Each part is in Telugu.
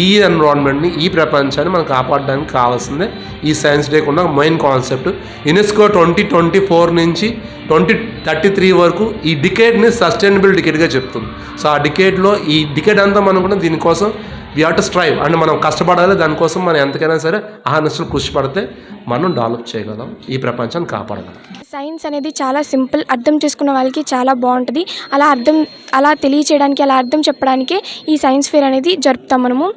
ఈ ఎన్విరాన్మెంట్ని ఈ ప్రపంచాన్ని మనం కాపాడడానికి కావాల్సిందే ఈ సైన్స్ డే ఉన్న main concept UNESCO twenty twenty four నుంచి ట్వంటీ థర్టీ త్రీ వరకు ఈ డికేట్ని సస్టైనబుల్ డికేట్గా చెప్తుంది. సో ఆ డికేట్లో ఈ డికేట్ అంతా మనం కూడా దీనికోసం we have to strive and మనం కష్టపడాలి దానికోసం మనం ఎంతకైనా సరే అహర్నిశలు కృషి పడితే మనం డెవలప్ చేయగలం ఈ ప్రపంచాన్ని కాపాడగలం. సైన్స్ అనేది చాలా సింపుల్ అర్థం చేసుకున్న వాళ్ళకి చాలా బాగుంటుంది. అలా అర్థం అలా తెలియచేయడానికి అలా అర్థం చెప్పడానికే ఈ సైన్స్ ఫేర్ అనేది జరుపుతాం మనము.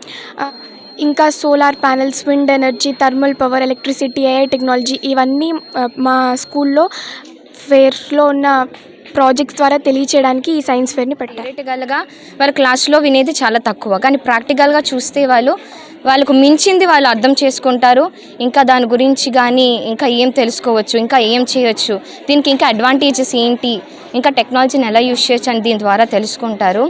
ఇంకా solar panels wind energy thermal power electricity AI technology ఇవన్నీ మా స్కూల్లో ఫేర్లో ఉన్న ప్రాజెక్ట్స్ ద్వారా తెలియచేయడానికి ఈ సైన్స్ ఫేర్ని పెట్టారు. థియరిటికల్గా వాళ్ళ క్లాస్లో వినేది చాలా తక్కువ. కానీ ప్రాక్టికల్గా చూస్తే వాళ్ళు వాళ్ళకు మించింది వాళ్ళు అర్థం చేసుకుంటారు. ఇంకా దాని గురించి కానీ ఇంకా ఏం తెలుసుకోవచ్చు ఇంకా ఏం చేయొచ్చు దీనికి ఇంకా అడ్వాంటేజెస్ ఏంటి ఇంకా టెక్నాలజీని ఎలా యూజ్ చేయొచ్చు అని దీని ద్వారా తెలుసుకుంటారు.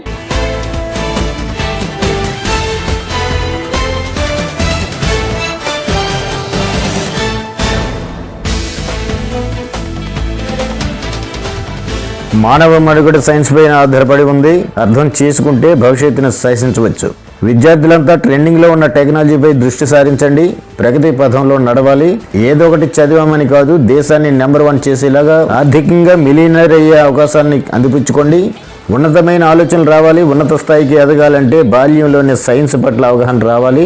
మానవ మనుగడ సైన్స్ పైన ఆధారపడి ఉంది. అర్థం చేసుకుంటే భవిష్యత్తును శాసించవచ్చు. విద్యార్థులంతా ట్రెండింగ్లో ఉన్న టెక్నాలజీపై దృష్టి సారించండి. ప్రగతి పథంలో నడవాలి. ఏదో ఒకటి చదివామని కాదు దేశాన్ని నెంబర్ వన్ చేసేలాగా ఆర్థికంగా మిలీనర్ అయ్యే అవకాశాన్ని అందిపుచ్చుకోండి. ఉన్నతమైన ఆలోచనలు రావాలి. ఉన్నత స్థాయికి ఎదగాలంటే బాల్యంలోనే సైన్స్ పట్ల అవగాహన రావాలి.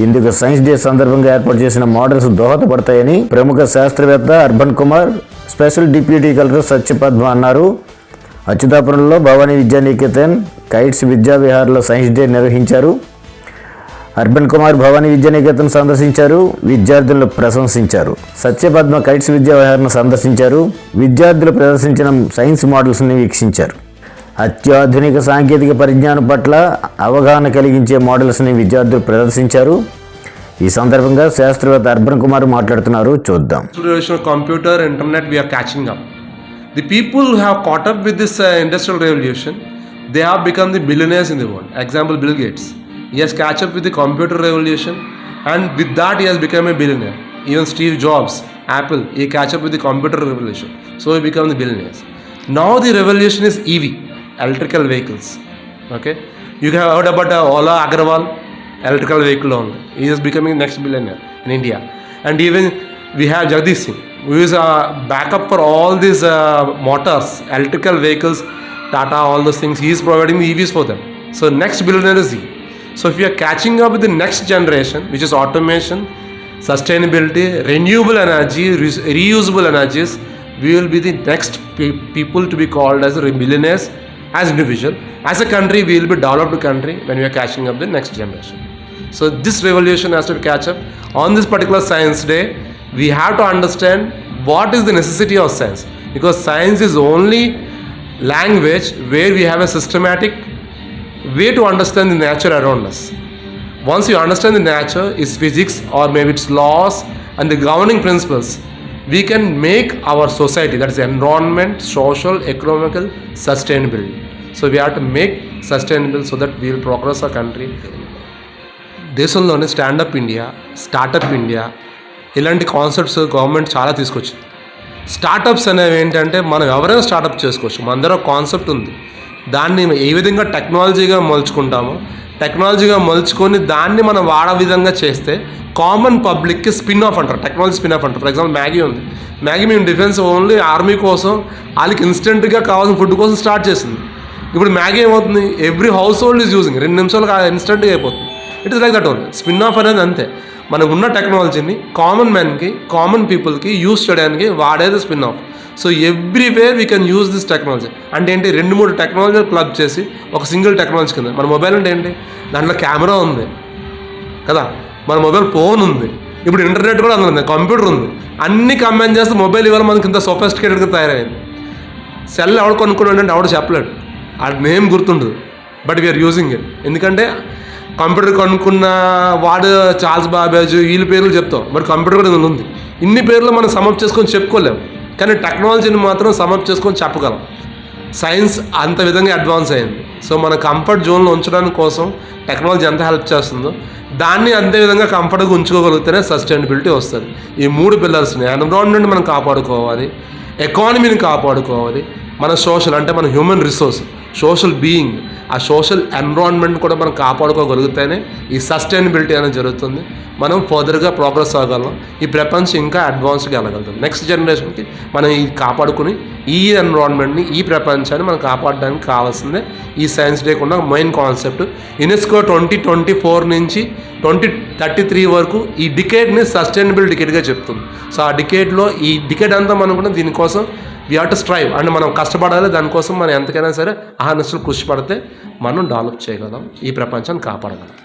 ఇందుకు సైన్స్ డే సందర్భంగా ఏర్పాటు చేసిన మోడల్స్ దోహదపడతాయని ప్రముఖ శాస్త్రవేత్త urban Kumar special deputy collector Satyapadma అన్నారు. అచ్యుతాపురంలో భవానీ విద్యానికేతన్ కైట్స్ విద్యా విహార్లో సైన్స్ డే నిర్వహించారు. అర్బన్ కుమార్ భవానీ విద్యానికేతన్ సందర్శించారు. విద్యార్థులను ప్రశంసించారు. సత్యపద్మ కైట్స్ విద్యావిహార్ను సందర్శించారు. విద్యార్థులు ప్రదర్శించిన సైన్స్ మోడల్స్ని వీక్షించారు. అత్యాధునిక సాంకేతిక పరిజ్ఞానం పట్ల అవగాహన కలిగించే మోడల్స్ని విద్యార్థులు ప్రదర్శించారు. ఈ సందర్భంగా శాస్త్రవేత్త అర్బన్ కుమార్ మాట్లాడుతున్నారు చూద్దాం Revolution of computer, internet, we are catching up. The people who have caught up with this uh, industrial revolution, they have become the billionaires in the world. Example, Bill Gates. He has catch up with the computer revolution and with that he has become a billionaire. Even Steve Jobs, Apple, he catch up with the computer revolution. So he become the billionaires. Now the revolution is EV, electrical vehicles. Okay. Electrical vehicle only. He is becoming next billionaire in India. And even we have Jagdish Singh, who is a backup for all these uh, motors, electrical vehicles, Tata, all those things. He is providing the EVs for them. So next billionaire is he. So if you are catching up with the next generation, which is automation, sustainability, renewable energy, re- reusable energies, we will be the next pe- people to be called as billionaires as individual. As a country, we will be developed country when we are catching up the next generation. So this revolution has to catch up. On this particular science day, we have to understand what is the necessity of science. Because science is only language where we have a systematic way to understand the nature around us. Once you understand the nature, its physics or maybe its laws and the governing principles, we can make our society, that is environment, social, economical, sustainable. So we have to make sustainable so that we will progress our country. దేశంలోనే స్టాండప్ ఇండియా స్టార్టప్ ఇండియా ఇలాంటి కాన్సెప్ట్స్ గవర్నమెంట్ చాలా తీసుకొచ్చింది. స్టార్టప్స్ అనేవి ఏంటంటే మనం ఎవరైనా స్టార్టప్ చేసుకోవచ్చు. మన దగ్గర కాన్సెప్ట్ ఉంది. దాన్ని ఏ విధంగా టెక్నాలజీగా మలుచుకుంటామో టెక్నాలజీగా మలుచుకొని దాన్ని మనం వాడ విధంగా చేస్తే కామన్ పబ్లిక్కి స్పిన్ ఆఫ్ అంటారు. టెక్నాలజీ స్పిన్ ఆఫ్ అంటారు. ఫర్ ఎగ్జాంపుల్ మ్యాగీ ఉంది. మ్యాగీ మేము డిఫెన్స్ ఓన్లీ ఆర్మీ కోసం వాళ్ళకి ఇన్స్టెంట్గా కావాల్సిన ఫుడ్ కోసం స్టార్ట్ చేసింది. ఇప్పుడు మ్యాగీ ఏమవుతుంది? Every house hold is using. రెండు నిమిషాలు ఇన్స్టెంట్గా అయిపోతుంది. It is like that only spin off అనేది అంతే. మనకు ఉన్న టెక్నాలజీని కామన్ మ్యాన్కి కామన్ పీపుల్కి యూస్ చేయడానికి వాడేది spin off so everywhere we can use this technology అంటే ఏంటి? రెండు మూడు టెక్నాలజీ క్లబ్ చేసి ఒక సింగిల్ టెక్నాలజీ కింద. మన మొబైల్ అంటే ఏంటి? దాంట్లో కెమెరా ఉంది. కదా? మన మొబైల్ ఫోన్ ఉంది. ఇప్పుడు ఇంటర్నెట్ కూడా అందులో ఉంది. కంప్యూటర్ ఉంది. అన్ని కంబైన్ చేస్తే మొబైల్ ఇవాళ మనకి ఇంత సొఫిస్టికేటెడ్గా తయారైంది. సెల్ ఎవడు కొనుక్కున్నాడు అంటే ఎవడు చెప్పలేడు. ఆ నేమ్ గుర్తుండదు. But we are using it ఎందుకంటే కంప్యూటర్ కొనుక్కున్న వాడు చార్ల్స్ బాబేజ్ వీళ్ళ పేర్లు చెప్తాం. మరి కంప్యూటర్ కూడా ఇందులో ఉంది? ఇన్ని పేర్లు మనం సమప్ చేసుకొని చెప్పుకోలేము కానీ టెక్నాలజీని మాత్రం సమప్ చేసుకొని చెప్పగలం. సైన్స్ అంత విధంగా అడ్వాన్స్ అయింది. సో మన కంఫర్ట్ జోన్లో ఉంచడానికి కోసం టెక్నాలజీ ఎంత హెల్ప్ చేస్తుందో దాన్ని అంతే విధంగా కంఫర్ట్గా ఉంచుకోగలిగితేనే సస్టైనబిలిటీ వస్తుంది. ఈ మూడు పిల్లర్స్ని ఎన్విరాన్మెంట్ మనం కాపాడుకోవాలి ఎకానమీని కాపాడుకోవాలి మన సోషల్ అంటే మన హ్యూమన్ రిసోర్స్ సోషల్ బీయింగ్ ఆ సోషల్ ఎన్విరాన్మెంట్ కూడా మనం కాపాడుకోగలిగితేనే ఈ సస్టైనబిలిటీ అనేది జరుగుతుంది. మనం ఫర్దర్గా ప్రోగ్రెస్ అవ్వగలం. ఈ ప్రపంచం ఇంకా అడ్వాన్స్గా వెళ్ళగలుగుతాం నెక్స్ట్ జనరేషన్కి మనం ఈ కాపాడుకుని ఈ ఎన్విరాన్మెంట్ని ఈ ప్రపంచాన్ని మనం కాపాడడానికి కావాల్సిందే ఈ సైన్స్ డే కూడా main concept. UNESCO twenty twenty four నుంచి ట్వంటీ థర్టీ త్రీ వరకు ఈ డికేట్ని సస్టైనబుల్ డికేట్గా చెప్తుంది. సో ఆ డికేట్లో ఈ డికేట్ అంతా మనం కూడా దీనికోసం we have to strive and మనం కష్టపడాలి దానికోసం మనం ఎంతకైనా సరే ఆ కృషి పడితే మనం డెవలప్ చేయగలం ఈ ప్రపంచాన్ని కాపాడగలం.